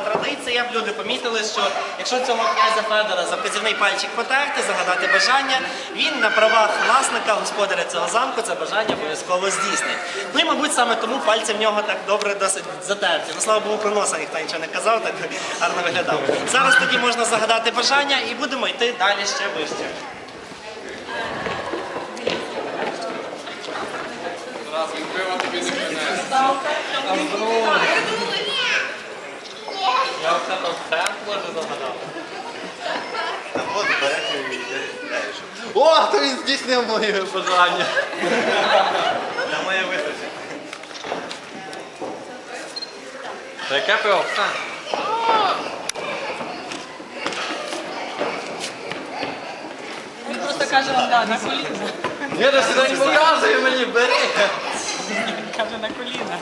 традиція, люди помітили, що якщо цього князя Федора за вказівний пальчик потерти, загадати бажання, він на правах власника, господаря цього замку, це бажання обов'язково здійснить. Ну і, мабуть, саме тому пальці в нього так добре досить затерті. Ну, слава Богу, про носа ніхто нічого не казав, так гарно виглядав. Зараз тоді можна загадати бажання і будемо йти далі ще вище. Пива тобі не Я там все може загадав. О, то він здійснив моє бажання. Це моє витратити. Яке пиво? Він просто каже вам, да, на коліна. Ні, до сюди не показує мені, бери. Каже на коліна.